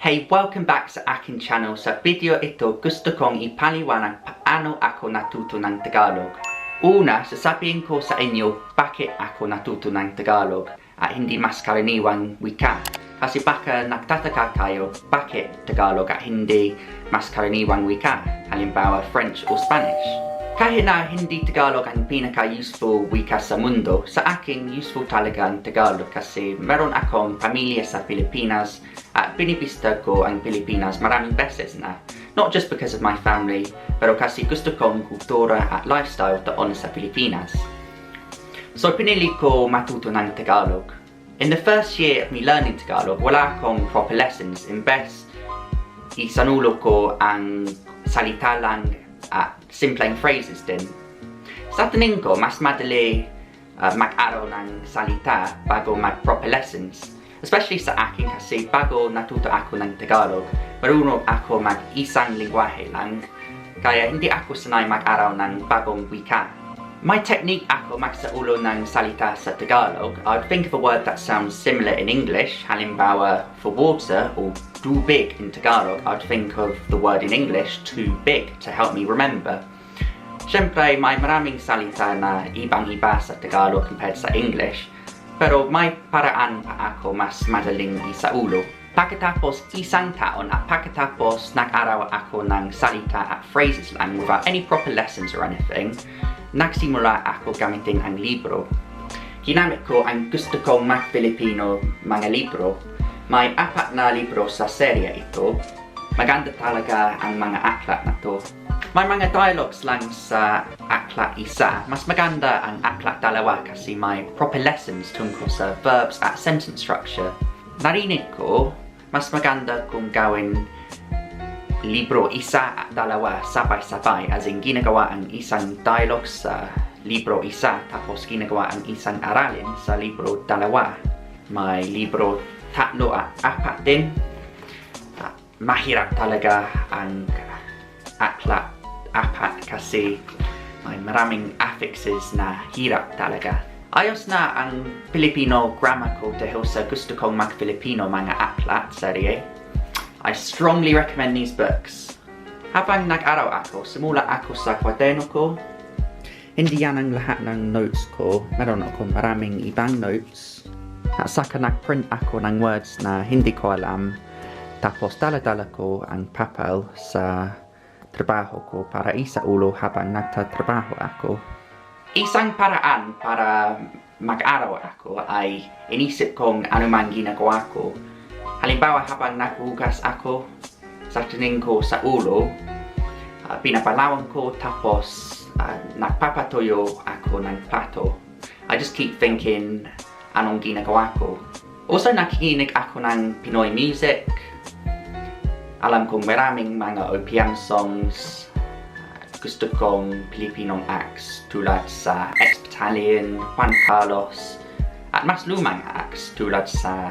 Hey, welcome back sa akin channel. Sa video ito, gusto kong ipaliwanag paano ako natuto ng Tagalog. Una, sasabihin ko sa inyo bakit ako natuto ng Tagalog at hindi mas karaniwang wika. Kasi baka nagtataka kayo bakit Tagalog at hindi mas karaniwang wika, halimbawa French o Spanish. Kahit na hindi Tagalog ang pinaka-useful wika sa mundo, sa akin useful talaga ang Tagalog kasi meron akong pamilya sa Pilipinas at binibista ko ang Pilipinas maraming beses na. Not just because of my family, pero kasi gusto kong kultura at lifestyle doon sa Pilipinas. So pinili ko matuto ng Tagalog. In the first year of me learning Tagalog, wala akong proper lessons. Imbes, isanulo ko ang salita lang at simpleng phrases din. Sa tingin ko, mas madali uh, mag-aral ng salita bago mag-proper lessons. Especially sa akin kasi bago natuto ako ng Tagalog, marunong ako mag-isang lingwahe lang. Kaya hindi ako sanay mag-aral ng bagong wika. My technique ako magsaulo ng salita sa Tagalog, I'd think of a word that sounds similar in English, halimbawa for water or too big in Tagalog, I'd think of the word in English too big to help me remember. Siyempre, may maraming salita na ibang-iba sa Tagalog compared sa English, pero may paraan pa ako mas madaling isaulo. Pagkatapos isang taon at pagkatapos nag-araw ako ng salita at phrases lang without any proper lessons or anything, nagsimula ako gamitin ang libro. Ginamit ko ang gusto kong mag-Filipino mga libro. May apat na libro sa serya ito. Maganda talaga ang mga aklat na to. May mga dialogues lang sa aklat isa. Mas maganda ang aklat dalawa kasi may proper lessons tungkol sa verbs at sentence structure. Narinig ko, mas maganda kung gawin libro isa at dalawa sabay-sabay as in ginagawa ang isang dialogue sa libro isa tapos ginagawa ang isang aralin sa libro dalawa. May libro tatlo at apat din. Uh, mahirap talaga ang aklat apat kasi may maraming affixes na hirap talaga. Ayos na ang Filipino grammar ko dahil sa gusto kong mag-Filipino mga aklat serye. Eh. I strongly recommend these books. Habang nag-araw ako, simula ako sa kwaderno ko. Hindi yan ang lahat ng notes ko. Meron ako maraming ibang notes. At saka nag-print ako ng words na hindi ko alam. Tapos dala-dala ko ang papel sa trabaho ko para isa ulo habang nagtatrabaho ako. Isang paraan para mag-araw ako ay inisip kong anumang ginagawa ko Halimbawa habang naghugas ako sa tining ko sa ulo, uh, pinapalawang ko tapos uh, nagpapatuyo ako ng plato. I just keep thinking anong ginagawa ko. Also nakikinig ako ng Pinoy music. Alam kong maraming mga OPM songs. Uh, gusto kong Pilipinong acts tulad sa X-Battalion, Juan Carlos, at mas lumang acts tulad sa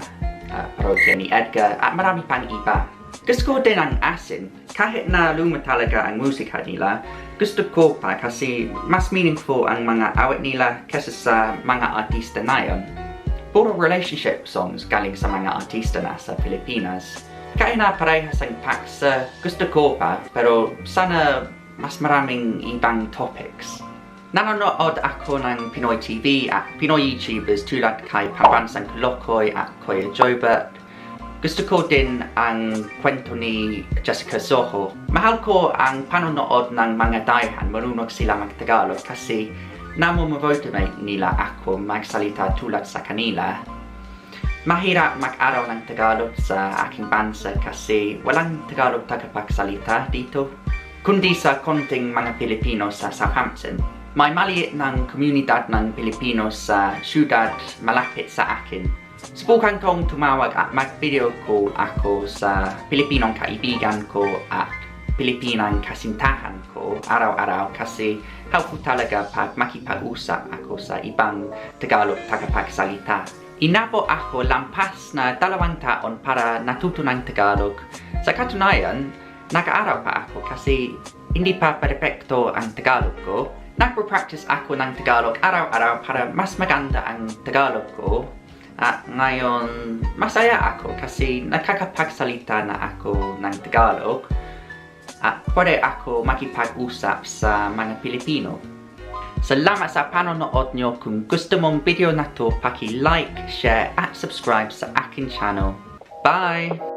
uh, parokya ni Edgar at marami pang iba. Gusto ko din ang asin. Kahit na luma talaga ang musika nila, gusto ko pa kasi mas meaningful ang mga awit nila kesa sa mga artista na yon. Puro relationship songs galing sa mga artista na sa Pilipinas. Gaina parehas ay packs uh, gusto ko pa, pero sana mas maraming ibang topics. Nanonood ako ng Pinoy TV at Pinoy YouTubers tulad kay Pambansang Kalokoy at Koya Jobert. Gusto ko din ang kwento ni Jessica Soho. Mahal ko ang panonood ng mga dayhan marunong sila magtagalog kasi namomrotivate nila ako magsalita tulad sa kanila Mahirap mag-araw ng Tagalog sa aking bansa kasi walang Tagalog tagapagsalita dito, kundi sa konting mga Pilipino sa Southampton. May maliit ng komunidad ng Pilipino sa syudad malapit sa akin. Subukan kong tumawag at mag-video call ako sa Pilipinong kaibigan ko at Pilipinang kasintahan ko araw-araw kasi helpful talaga pag makipag-usap ako sa ibang Tagalog tagapagsalita. Inabo ako lampas na dalawang taon para natuto ng Tagalog. Sa katunayan, nag-aaral pa ako kasi hindi pa perfecto ang Tagalog ko Nagpo-practice ako ng Tagalog araw-araw para mas maganda ang Tagalog ko At ngayon, masaya ako kasi nakakapagsalita na ako ng Tagalog at pwede ako makipag-usap sa mga Pilipino. Salamat sa panonood nyo. Kung gusto mong video na to, paki-like, share at subscribe sa akin channel. Bye!